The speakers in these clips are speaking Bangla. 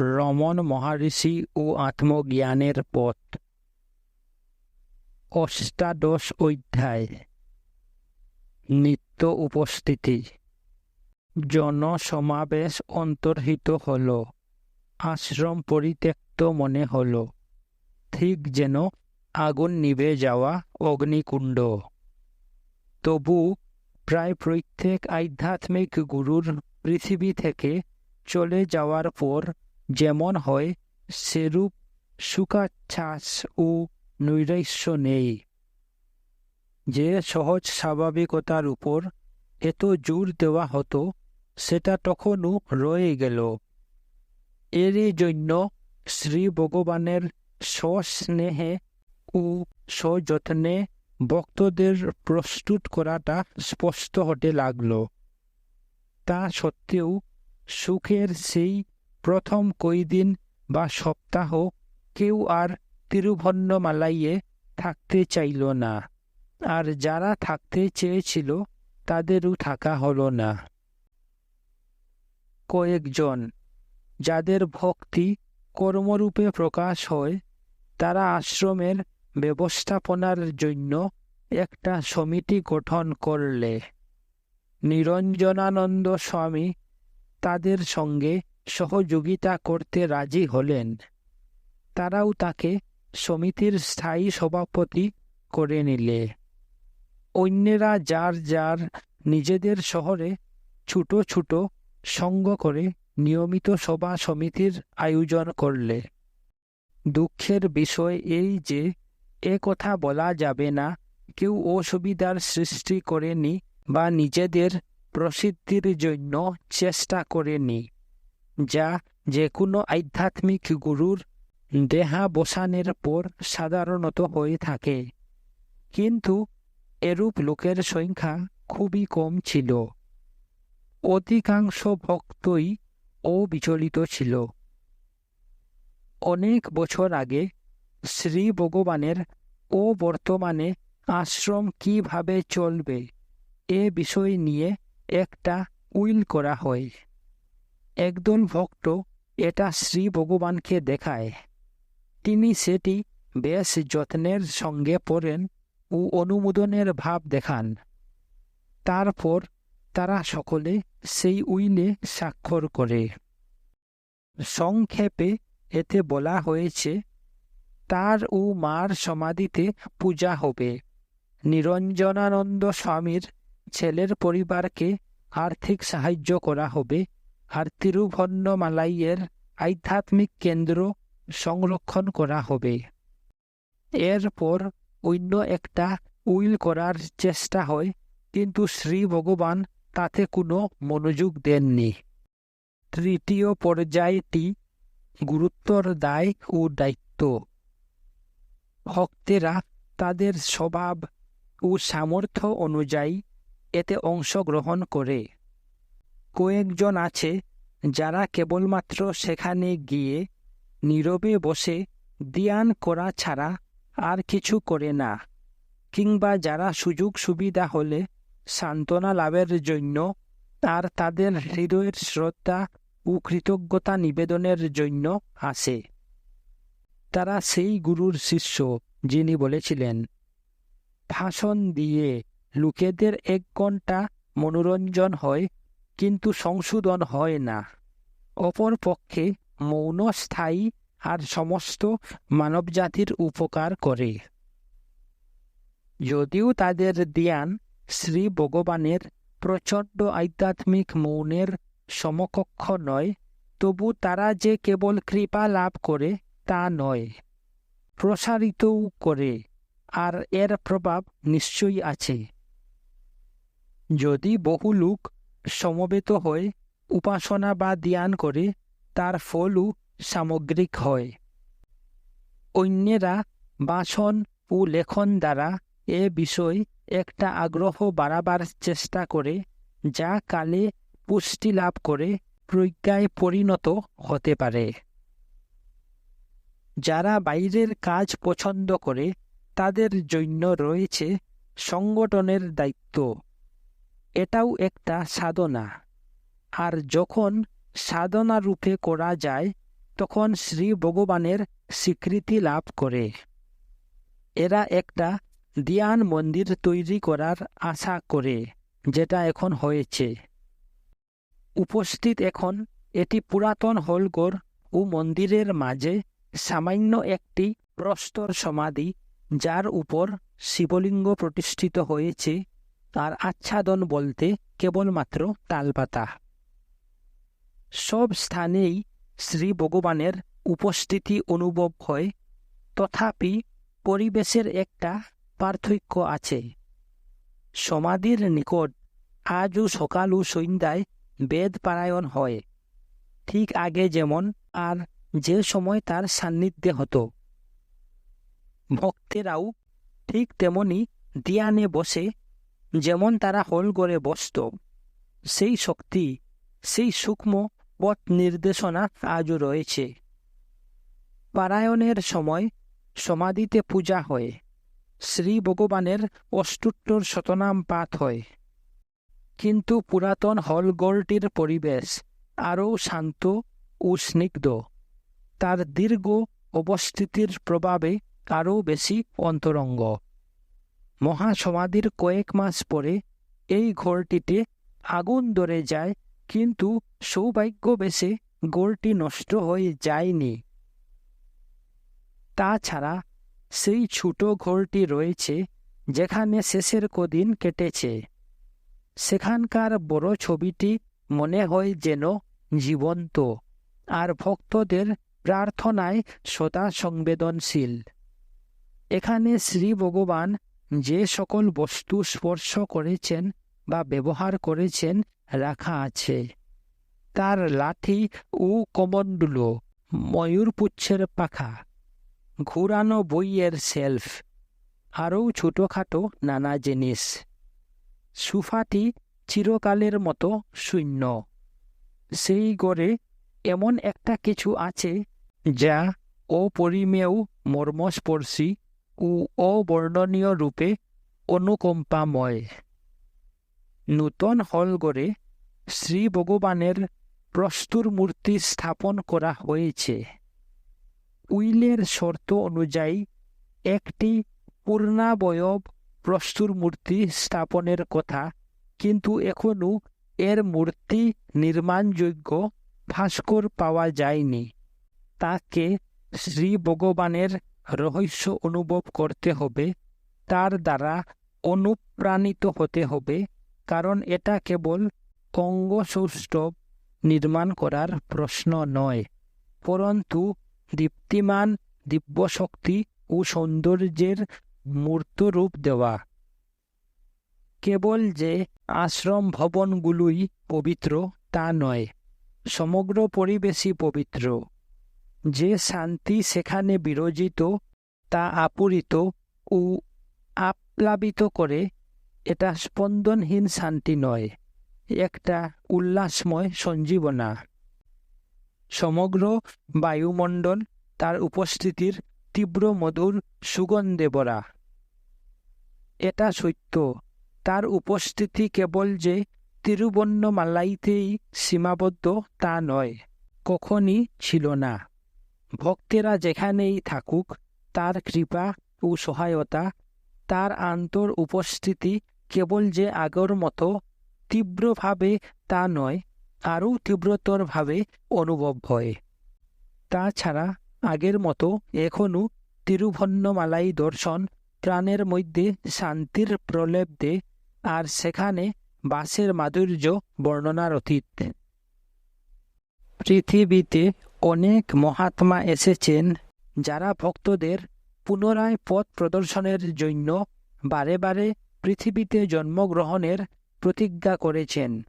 রমন মহারিষি ও আত্মজ্ঞানের পথ। অষ্টাদশ অধ্যায়। নিত্য উপস্থিতি। জনসমাবেশ অন্তর্হিত হল। আশ্রম পরিত্যক্ত মনে হল। ঠিক যেন আগুন নিভে যাওয়া অগ্নিকুণ্ড। তবু প্রায় প্রত্যেক আধ্যাত্মিক গুরুর পৃথিবী থেকে চলে যাওয়ার পর যেমন হয়, সেরূপ সুখাচ্ছ্বাস ও নৈরাশ্য নেই। যে সহজ স্বাভাবিকতার উপর এত জোর দেওয়া হতো, সেটা তখনও রয়ে গেল। এরই জন্য শ্রী ভগবানের সস্নেহে ও সযত্নে ভক্তদের প্রস্তুত করাটা স্পষ্ট হতে লাগল। তা সত্ত্বেও সুখের সেই প্রথম কয়দিন বা সপ্তাহ কেউ আর তিরুভন্নমালাইয়ে থাকতে চাইল না। আর যারা থাকতে চেয়েছিল, তাদেরও থাকা হলো না। কয়েকজন, যাদের ভক্তি কর্মরূপে প্রকাশ হয়, তারা আশ্রমের ব্যবস্থাপনার জন্য একটা সমিতি গঠন করলে। নিরঞ্জনানন্দ স্বামী তাদের সঙ্গে সহযোগিতা করতে রাজি হলেন। তারাও তাকে সমিতির স্থায়ী সভাপতি করে নিলে। অন্যেরা যার যার নিজেদের শহরে ছোট ছোট সঙ্গ করে নিয়মিত সভা সমিতির আয়োজন করলে। দুঃখের বিষয় এই যে, এ কথা বলা যাবে না, কেউ অসুবিধার সৃষ্টি করেনি বা নিজেদের প্রসিদ্ধির জন্য চেষ্টা করেনি। যা যে কোনো আধ্যাত্মিক গুরুর দেহাবসানের পর সাধারণত হয়ে থাকে। কিন্তু এরূপ লোকের সংখ্যা খুবই কম ছিল। অধিকাংশ ভক্তই অবিচলিত ছিল। অনেক বছর আগে শ্রী ভগবানের ও বর্তমানে আশ্রম কীভাবে চলবে এ বিষয় নিয়ে একটা উইল করা হয়। একজন ভক্ত এটা শ্রী ভগবানকে দেখায়। তিনি সেটি বেশ যত্নের সঙ্গে পড়েন ও অনুমোদনের ভাব দেখান। তারপর তারা সকলে সেই উইলে স্বাক্ষর করে। সংক্ষেপে এতে বলা হয়েছে, তার ও মার সমাধিতে পূজা হবে। নিরঞ্জনানন্দ স্বামীর ছেলের পরিবারকে আর্থিক সাহায্য করা হবে আর তিরুভন্নমালাইয়ের আধ্যাত্মিক কেন্দ্র সংরক্ষণ করা হবে। এরপর অন্য একটা উইল করার চেষ্টা হয়, কিন্তু শ্রী ভগবান তাতে কোনো মনোযোগ দেননি। তৃতীয় পর্যায়টি গুরুত্বর দায় ও দায়িত্ব। ভক্তেরা তাদের স্বভাব ও সামর্থ্য অনুযায়ী এতে অংশগ্রহণ করে। কয়েকজন আছে যারা কেবলমাত্র সেখানে গিয়ে নীরবে বসে ধ্যান করা ছাড়া আর কিছু করে না, কিংবা যারা সুযোগ সুবিধা হলে সান্ত্বনা লাভের জন্য আর তাদের হৃদয়ের শ্রদ্ধা ও কৃতজ্ঞতা নিবেদনের জন্য আসে। তারা সেই গুরুর শিষ্য যিনি বলেছিলেন, ভাষণ দিয়ে লোকেদের এক ঘণ্টা মনোরঞ্জন হয় কিন্তু সংশোধন হয় না। অপর পক্ষে মৌন স্থায়ী আর সমস্ত মানবজাতির উপকার করে। যদিও তাদের ধ্যান শ্রী ভগবানের প্রচণ্ড আধ্যাত্মিক মৌনের সমকক্ষ নয়, তবু তারা যে কেবল কৃপা লাভ করে তা নয়, প্রসারিতও করে, আর এর প্রভাব নিশ্চয়ই আছে। যদি বহু লোক সমবেত হয়ে উপাসনা বা ধ্যান করে তার ফলও সামগ্রিক হয়। অন্যেরা বাসন ও লেখন দ্বারা এ বিষয় একটা আগ্রহ বাড়াবার চেষ্টা করে যা কালে পুষ্টি লাভ করে প্রজ্ঞায় পরিণত হতে পারে যারা বাইরের কাজ পছন্দ করে তাদের জন্য রয়েছে সংগঠনের দায়িত্ব। এটাও একটা সাধনা। আর যখন সাধনা রূপে করা যায়, তখন শ্রী ভগবানের স্বীকৃতি লাভ করে। এরা একটা দিয়ান মন্দির তৈরি করার আশা করে, যেটা এখন হয়েছে। উপস্থিত এখন এটি পুরাতন হলগড় ও মন্দিরের মাঝে সামান্য একটি প্রস্তর সমাধি, যার উপর শিবলিঙ্গ প্রতিষ্ঠিত হয়েছে। তার আচ্ছাদন বলতে কেবলমাত্র তালপাতা। সব স্থানেই শ্রী ভগবানের উপস্থিতি অনুভব হয়, তথাপি পরিবেশের একটা পার্থক্য আছে। সমাধির নিকট আজও সকাল ও সন্ধ্যায় বেদ পারায়ণ হয়। ঠিক আগে যেমন আর যে সময় তার সান্নিধ্যে হতো। ভক্তেরাও ঠিক তেমনি দিয়ানে বসে যেমন তারা হল করে বসত, সেই শক্তি, সেই সূক্ষ্ম পথ নির্দেশনা আজও রয়েছে। পারায়ণের সময় সমাধিতে পূজা হয়, শ্রী ভগবানের অষ্টুত্তর শতনাম পাঠ হয়। কিন্তু পুরাতন হলগড়টির পরিবেশ আরও শান্ত ও স্নিগ্ধ। তার দীর্ঘ অবস্থিতির প্রভাবে আরও বেশি অন্তরঙ্গ। মহাসমাধির কয়েক মাস পরে এই ঘরটিতে আগুন ধরে যায়, কিন্তু সৌভাগ্যবেশে গোলটি নষ্ট হয়ে যায়নি। তাছাড়া সেই ছোট ঘরটি রয়েছে যেখানে শেষের কদিন কেটেছে। সেখানকার বড় ছবিটি মনে হয় যেন জীবন্ত, আর ভক্তদের প্রার্থনায় সদা সংবেদনশীল। এখানে শ্রী ভগবান যে সকল বস্তু স্পর্শ করেছেন বা ব্যবহার করেছেন রাখা আছে। তার লাঠি ও কমণ্ডুলো ময়ূরপুচ্ছের পাখা, ঘুরানো বইয়ের সেলফ, আরও ছোটোখাটো নানা জিনিস। সুফাটি চিরকালের মতো শূন্য। সেই গড়ে এমন একটা কিছু আছে যা অপরিমেয় মর্মস্পর্শী অবর্ণনীয় রূপে অনুকম্পাময়। নূতন হলগড়ে শ্রী ভগবানের প্রস্তুর মূর্তি স্থাপন করা হয়েছে। উইলের শর্ত অনুযায়ী একটি পূর্ণাবয়ব প্রস্তুর মূর্তি স্থাপনের কথা, কিন্তু এখনও এর মূর্তি নির্মাণযোগ্য ভাস্কর পাওয়া যায়নি। তাকে শ্রী ভগবানের রহস্য অনুভব করতে হবে, তার দ্বারা অনুপ্রাণিত হতে হবে, কারণ এটা কেবল অঙ্গসৌষ্ঠব নির্মাণ করার প্রশ্ন নয়। পরন্তু, দীপ্তিমান দিব্যশক্তি ও সৌন্দর্যের মূর্তরূপ দেওয়া। কেবল যে আশ্রম ভবনগুলোই পবিত্র তা নয়, সমগ্র পরিবেশই পবিত্র। যে শান্তি সেখানে বিরোজিত, তা আপূরিত ও আপ্লাবিত করে, এটা স্পন্দনহীন শান্তি নয়, একটা উল্লাসময় সঞ্জীবনা। সমগ্র বায়ুমণ্ডল তার উপস্থিতির তীব্র মধুর সুগন্ধে ভরা। এটা সত্য, তার উপস্থিতি কেবল যে তিরুবন্নমালাইতেই সীমাবদ্ধ তা নয়, কখনই ছিল না। ভক্তেরা যেখানেই থাকুক, তার কৃপা ও সহায়তা, তার আন্তর উপস্থিতি কেবল যে আগর মতো, তীব্রভাবে তা নয়, আরও তীব্রতরভাবে অনুভব হয়। তাছাড়া আগের মতো এখনও তিরুভন্নমালাই দর্শন প্রাণের মধ্যে শান্তির প্রলেপ দে আর সেখানে বাসের মাধুর্য বর্ণনার অতীত পৃথিবীতে অনেক মহাত্মা এসেছেন, যারা ভক্তদের পুনরায় পথ প্রদর্শনের জন্য বারে বারে পৃথিবীতে জন্মগ্রহণের প্রতিজ্ঞা করেছেন।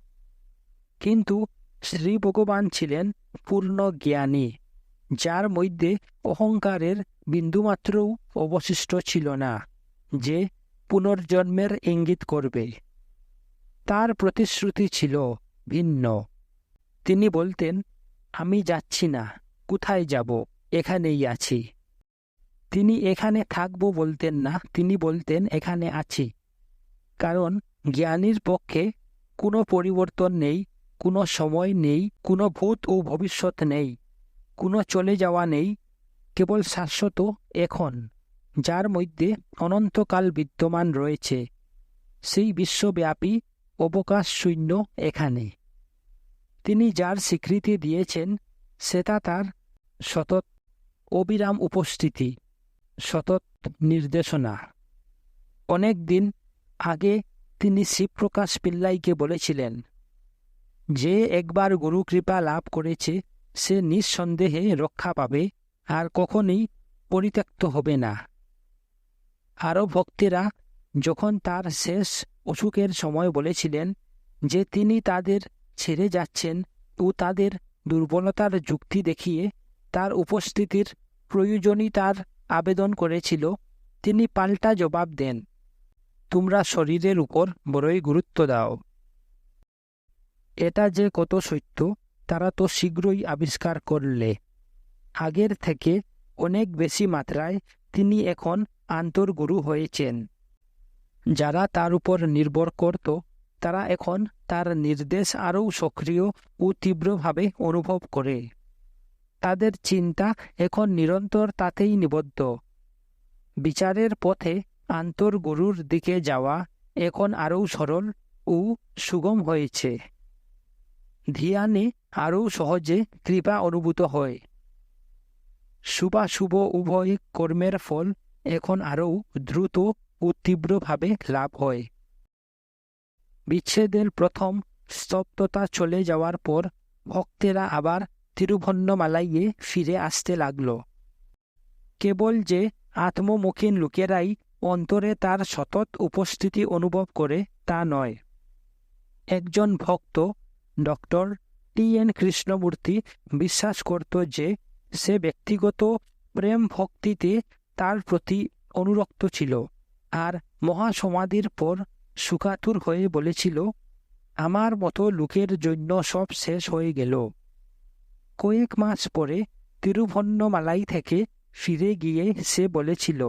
কিন্তু শ্রী ভগবান ছিলেন পূর্ণ জ্ঞানী, যার মধ্যে অহংকারের বিন্দুমাত্রও অবশিষ্ট ছিল না, যে পুনর্জন্মের ইঙ্গিত করবে। তার প্রতিশ্রুতি ছিল ভিন্ন। তিনি বলতেন আমি যাচ্ছি না, কোথায় যাব? এখানেই আছি। তিনি এখানে থাকব বলতেন না, তিনি বলতেন, এখানে আছি। কারণ জ্ঞানীর পক্ষে কোনো পরিবর্তন নেই, কোনো সময় নেই, কোনো ভূত ও ভবিষ্যৎ নেই, কোনো চলে যাওয়া নেই, কেবল শাশ্বত এখন, যার মধ্যে অনন্তকাল বিদ্যমান রয়েছে। সেই বিশ্বব্যাপী অবকাশ শূন্য এখানে। তিনি যার স্বীকৃতি দিয়েছেন, সেটা তার সতত অবিরাম উপস্থিতি, সতত নির্দেশনা। অনেক দিন আগে তিনি শিবপ্রকাশ পিল্লাইকে বলেছিলেন, যে একবার গুরু কৃপা লাভ করেছে, সে নিঃসন্দেহে রক্ষা পাবে, আর কখনই পরিত্যক্ত হবে না। আরও ভক্তেরা যখন তার শেষ অসুখের সময় বলেছিলেন যে তিনি তাদের ছেড়ে যাচ্ছেন, ও তাদের দুর্বলতার যুক্তি দেখিয়ে তার উপস্থিতির প্রয়োজনীয়তার আবেদন করেছিল। তিনি পাল্টা জবাব দেন, তোমরা শরীরের উপর বড়ই গুরুত্ব দাও। এটা যে কত সত্য, তারা তো শীঘ্রই আবিষ্কার করলে। আগের থেকে অনেক বেশি মাত্রায় তিনি এখন আন্তর্গুরু হয়েছেন। যারা তার উপর নির্ভর করত তারা এখন তার নির্দেশ আরও সক্রিয় ও তীব্রভাবে অনুভব করে। তাদের চিন্তা এখন নিরন্তর তাতেই নিবদ্ধ। বিচারের পথে আন্তর্গুরুর দিকে যাওয়া এখন আরও সরল ও সুগম হয়েছে। ধিয়ানে আরও সহজে কৃপা অনুভূত হয়। শুভাশুভ উভয় কর্মের ফল এখন আরও দ্রুত ও তীব্রভাবে লাভ হয়। বিচ্ছেদের প্রথম স্তব্ধতা চলে যাওয়ার পর ভক্তেরা আবার তিরুভন্নমালাইয়ে ফিরে আসতে লাগল। কেবল যে আত্মমুখীন লোকেরাই অন্তরে তার সতত উপস্থিতি অনুভব করে তা নয়। একজন ভক্ত, ডক্টর টি এন কৃষ্ণমূর্তি, বিশ্বাস করত যে সে ব্যক্তিগত প্রেম ভক্তিতে তার প্রতি অনুরক্ত ছিল আর মহাসমাধির পর সুকাতুর হয়ে বলেছিল, আমার মতো লোকের জন্য সব শেষ হয়ে গেল। কয়েক মাস পরে তিরুভন্নমালাই থেকে ফিরে গিয়ে সে বলেছিল,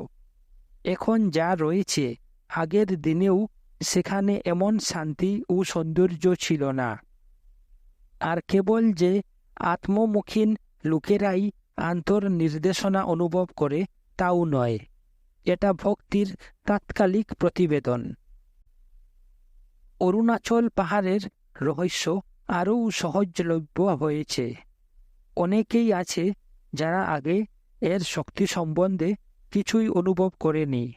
এখন যা রয়েছে, আগের দিনেও সেখানে এমন শান্তি ও সৌন্দর্য ছিল না। আর কেবল যে আত্মমুখীন লোকেরাই আন্তর নির্দেশনা অনুভব করে, তাও নয়। এটা ভক্তির তাৎকালিক প্রতিবেদন। অরুণাচল পাহাড়ের রহস্য আরও সহজলভ্য হয়েছে। অনেকেই আছে যারা আগে এর শক্তি সম্বন্ধে কিছুই অনুভব করেনি।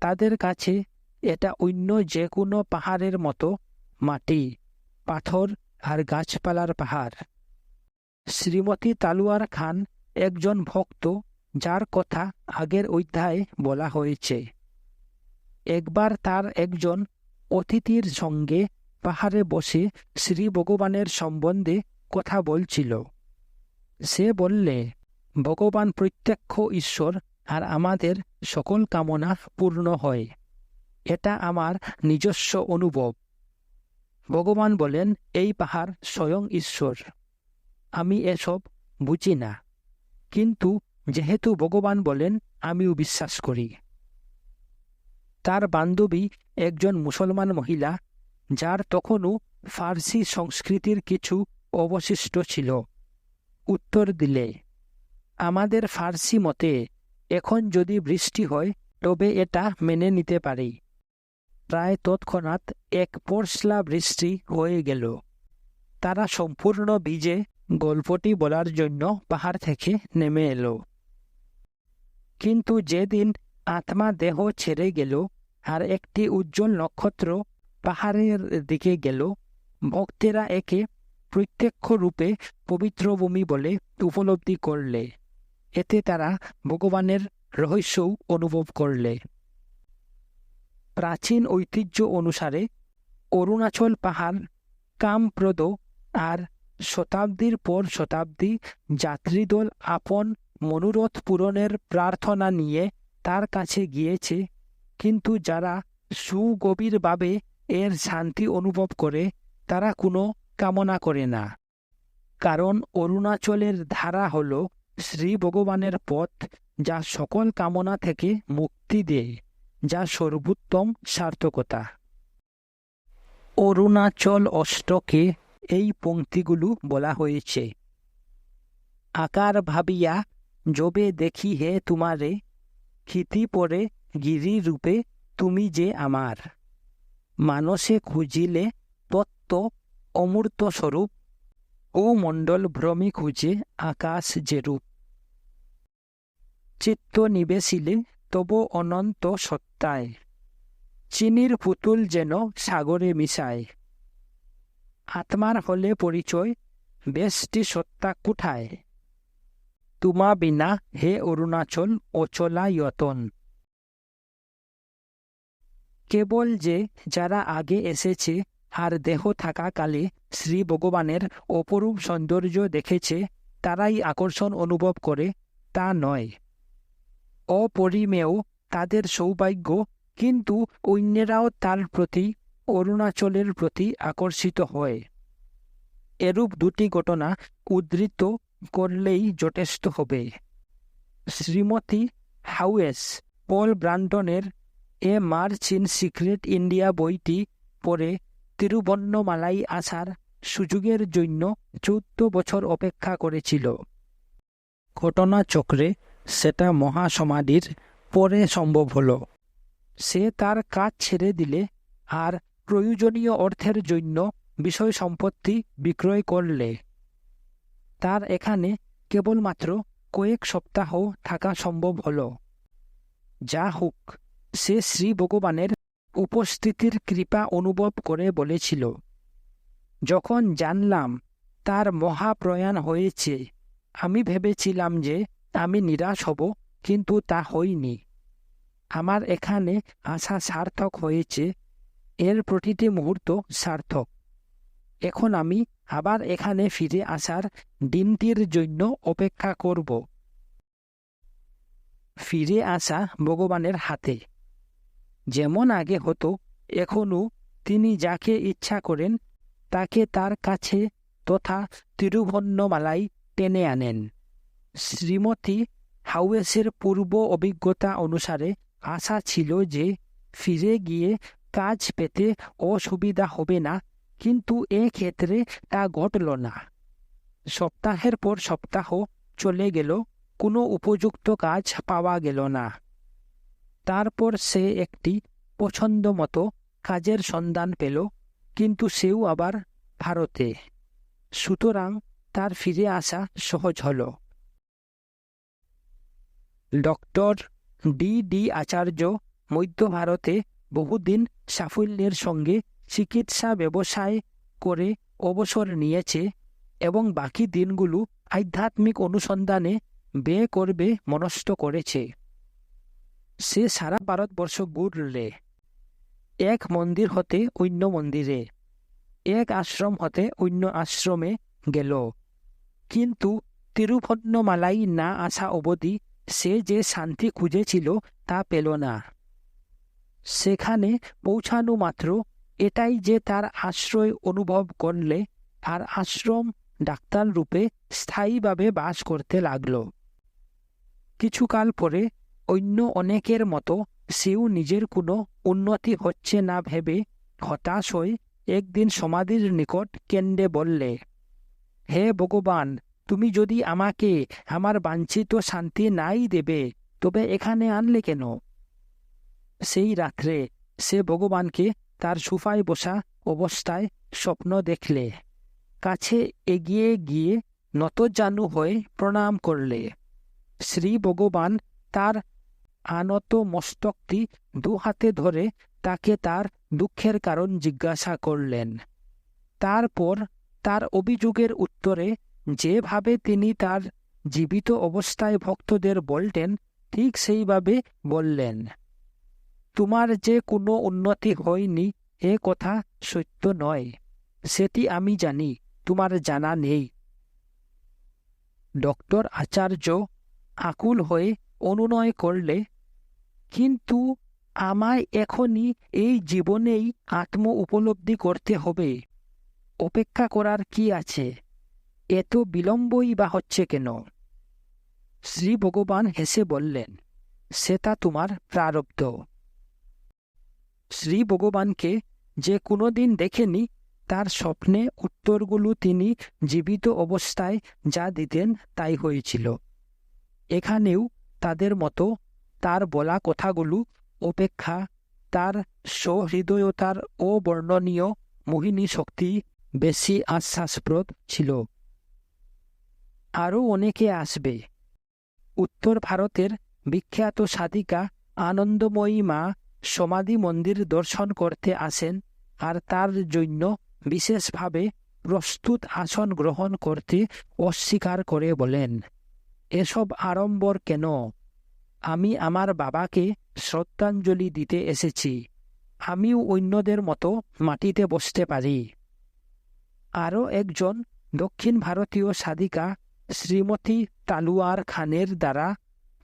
তাদের কাছে এটা অন্য যে কোনো পাহাড়ের মতো, মাটি, পাথর আর গাছপালার পাহাড়। শ্রীমতী তালুয়ার খান একজন ভক্ত, যার কথা আগের অধ্যায়ে বলা হয়েছে। একবার তার একজন অতিথির সঙ্গে পাহাড়ে বসে শ্রী ভগবানের সম্বন্ধে কথা বলছিল। সে বললে, ভগবান প্রত্যক্ষ ঈশ্বর আর আমাদের সকল কামনা পূর্ণ হয়। এটা আমার নিজস্ব অনুভব। ভগবান বলেন, এই পাহাড় স্বয়ং ঈশ্বর। আমি এসব বুঝি না। কিন্তু যেহেতু ভগবান বলেন, আমিও বিশ্বাস করি। তার বান্ধবী একজন মুসলমান মহিলা, যার তখনও ফার্সি সংস্কৃতির কিছু অবশিষ্ট ছিল। উত্তর দিলে, আমাদের ফার্সি মতে এখন যদি বৃষ্টি হয়, তবে এটা মেনে নিতে পারি। প্রায় তৎক্ষণাৎ এক পরশলা বৃষ্টি হয়ে গেল। তারা সম্পূর্ণ ভিজে গল্পটি বলার জন্য পাহাড় থেকে নেমে এলো। কিন্তু যেদিন আত্মা দেহ ছেড়ে গেল আর একটি উজ্জ্বল নক্ষত্র পাহাড়ের দিকে গেল। ভক্তেরা একে প্রত্যক্ষ রূপে পবিত্র ভূমি বলে উপলব্ধি করলে। এতে তারা ভগবানের রহস্যও অনুভব করলে। প্রাচীন ঐতিহ্য অনুসারে অরুণাচল পাহাড়, কামপ্রদ আর শতাব্দীর পর শতাব্দী যাত্রীদল আপন মনোরথ পূরণের প্রার্থনা নিয়ে তার কাছে গিয়েছে। কিন্তু যারা সুগভীরভাবে এর শান্তি অনুভব করে, তারা কোনো কামনা করে না। কারণ অরুণাচলের ধারা হল শ্রী ভগবানের পথ, যা সকল কামনা থেকে মুক্তি দেয়, যা সর্বোত্তম সার্থকতা। অরুণাচল অষ্টকে এই পংক্তিগুলো বলা হয়েছে। আকার ভাবিয়া, যবে দেখি হে তোমারে ক্ষিতি পরে গিরি রূপে তুমি যে আমার। মানসে খুঁজিলে তত্ত্ব অমূর্ত স্বরূপ ও মণ্ডল ভ্রমে খুঁজে আকাশ যে রূপ। চিত্ত নিবেশিলে তব অনন্ত সত্তায়। চিনির পুতুল যেন সাগরে মিশায়। আত্মার হলে পরিচয়, বেশটি সত্তা কোঠায় তুমা বিনা হে অরুণাচল অচলায়তন কেবল যে যারা আগে এসেছে আর দেহ থাকাকালে শ্রী ভগবানের অপরূপ সৌন্দর্য দেখেছে তারাই আকর্ষণ অনুভব করে তা নয় অপরিমেয় তাদের সৌভাগ্য কিন্তু অন্যেরাও তার প্রতি অরুণাচলের প্রতি আকর্ষিত হয় এরূপ দুটি ঘটনা উদ্ধৃত করলেই যথেষ্ট হবে। শ্রীমতী হাউয়েস, Paul ব্রান্টনের a search in secret India বইটি পড়ে তিরুবন্নমালাই আসার সুযোগের জন্য চৌদ্দ বছর অপেক্ষা করেছিল। ঘটনাচক্রে সেটা মহাসমাধির পরে সম্ভব হলো। সে তার কাজ ছেড়ে দিলে আর প্রয়োজনীয় অর্থের জন্য বিষয় সম্পত্তি বিক্রয় করলে। তার এখানে কেবলমাত্র কয়েক সপ্তাহ থাকা সম্ভব হল। যা হোক, সে শ্রী ভগবানের উপস্থিতির কৃপা অনুভব করে বলেছিল। যখন জানলাম তার মহাপ্রয়াণ হয়েছে, আমি ভেবেছিলাম যে আমি নিরাশ হব, কিন্তু তা হইনি আমার এখানে আসা সার্থক হয়েছে, এর প্রতিটি মুহূর্ত সার্থক। এখন আমি আবার এখানে ফিরে আসার দিনটির জন্য অপেক্ষা করব। ফিরে আসা ভগবানের হাতে। যেমন আগে হতো এখনও তিনি যাকে ইচ্ছা করেন, তাকে তার কাছে তথা তিরুভন্নমালাই টেনে আনেন। শ্রীমতী হাউয়েসের পূর্ব অভিজ্ঞতা অনুসারে আশা ছিল যে, ফিরে গিয়ে কাজ পেতে অসুবিধা হবে না কিন্তু ক্ষেত্রে তা ঘটল না। সপ্তাহের পর সপ্তাহ চলে গেল, কোনো উপযুক্ত কাজ পাওয়া গেল না। তারপর সে একটি পছন্দ মতো কাজের সন্ধান পেল, কিন্তু সেও আবার ভারতে। সুতরাং তার ফিরে আসা সহজ হল। ডক্টর ডি ডি আচার্য মধ্য ভারতে বহুদিন সাফল্যের সঙ্গে চিকিৎসা ব্যবসায় করে অবসর নিয়েছে এবং বাকি দিনগুলো আধ্যাত্মিক অনুসন্ধানে ব্যয় করবে, মনস্থ করেছে। সে সারা ভারতবর্ষ ঘুরলে। এক মন্দির হতে অন্য মন্দিরে। এক আশ্রম হতে অন্য আশ্রমে গেল। কিন্তু তিরুভন্নমালাই না আসা অবধি সে যে শান্তি খুঁজেছিল তা পেল না। সেখানে পৌঁছানো মাত্র এটাই যে তার আশ্রয় অনুভব করলে আর আশ্রম ডাক্তার রূপে স্থায়ীভাবে বাস করতে লাগল। কিছুকাল পরে অন্য অনেকের মতো সেও নিজের কোনো উন্নতি হচ্ছে না ভেবে হতাশ হয়ে একদিন সমাধির নিকট কেন্দ্রে বললে, হে ভগবান, তুমি যদি আমাকে আমার বাঞ্ছিত শান্তি নাই দেবে, তবে এখানে আনলে কেন? সেই রাত্রে সে ভগবানকে তার সুফায় বসা অবস্থায় স্বপ্ন দেখলে। কাছে এগিয়ে গিয়ে নতজানু হয়ে প্রণাম করলে। শ্রী ভগবান তার আনত মস্তকটি দু হাতে ধরে তাকে তার দুঃখের কারণ জিজ্ঞাসা করলেন। তারপর তার অভিযোগের উত্তরে যেভাবে তিনি তার জীবিত অবস্থায় ভক্তদের বলতেন, ঠিক সেইভাবে বললেন। তোমার যে কোনো উন্নতি হয়নি, এ কথা সত্য নয়। সেটি আমি জানি, তোমার জানা নেই। ডক্টর আচার্য আকুল হয়ে অনুনয় করলে, কিন্তু আমায় এখনই এই জীবনেই আত্ম উপলব্ধি করতে হবে। অপেক্ষা করার কি আছে? এত বিলম্বই বা হচ্ছে কেন? শ্রী ভগবান হেসে বললেন সেটা তোমার প্রারব্ধ। শ্রী ভগবানকে যে কোনোদিন দেখেনি, তার স্বপ্নে উত্তরগুলো তিনি জীবিত অবস্থায় যা দিতেন তাই হয়েছিল। এখানেও তাদের মতো তার বলা কথাগুলো অপেক্ষা, তার সহৃদয়তার অবর্ণনীয় মোহিনী শক্তি বেশি আশ্বাসপ্রদ ছিল। আরও অনেকে আসবে। উত্তর ভারতের বিখ্যাত সাধিকা আনন্দময়ী মা সমাধি মন্দির দর্শন করতে আসেন আর তার জন্য বিশেষভাবে প্রস্তুত আসন গ্রহণ করতে অস্বীকার করে বলেন, এসব আড়ম্বর কেন? আমি আমার বাবাকে শ্রদ্ধাঞ্জলি দিতে এসেছি। আমিও অন্যদের মতো মাটিতে বসতে পারি। আরও একজন দক্ষিণ ভারতীয় সাধিকা শ্রীমতী তালুয়ার খানের দ্বারা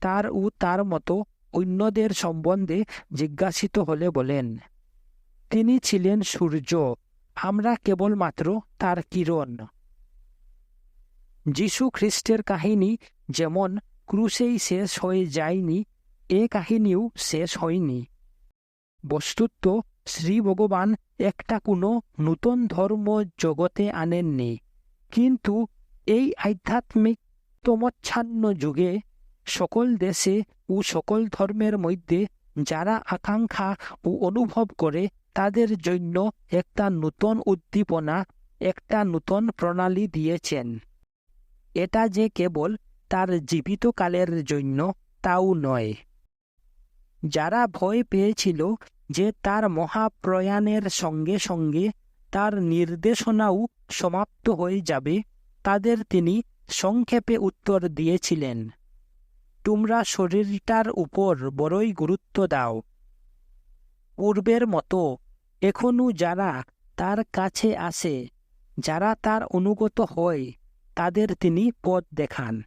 তার ও তার মতো অন্যদের সম্বন্ধে জিজ্ঞাসিত হলে বলেন, তিনি ছিলেন সূর্য, আমরা কেবলমাত্র তার কিরণ। যীশু খ্রিস্টের কাহিনী যেমন, ক্রুশেই শেষ হয়ে যায়নি, এ কাহিনীও শেষ হয়নি। বস্তুত, শ্রী ভগবান একটা কোনো নূতন ধর্ম জগতে আনেননি, কিন্তু এই আধ্যাত্মিক তমচ্ছান্ন যুগে সকল দেশে ও সকল ধর্মের মধ্যে যারা আকাঙ্ক্ষা ও অনুভব করে, তাদের জন্য একটা নূতন উদ্দীপনা, একটা নূতন প্রণালী দিয়েছেন। এটা যে কেবল তার জীবিতকালের জন্য, তাও নয়। যারা ভয় পেয়েছিল যে তার মহাপ্রয়াণের সঙ্গে সঙ্গে তার নির্দেশনাও সমাপ্ত হয়ে যাবে, তাদের তিনি সংক্ষেপে উত্তর দিয়েছিলেন। তোমরা শরীরটার উপর বড়ই গুরুত্ব দাও। পূর্বের মতো এখনও যারা তার কাছে আসে, যারা তার অনুগত হয়, তাদের তিনি পথ দেখান।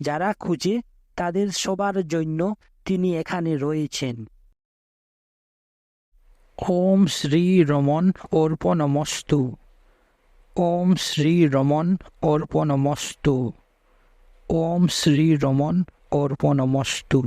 যারা খুঁজে, তাদের সবার জন্য তিনি এখানে রয়েছেন। ওম শ্রী রমন অর্পণমস্তু। ওম শ্রী রমন অর্পণমস্তু। ওম শ্রী রমন অর্পণমস্তু।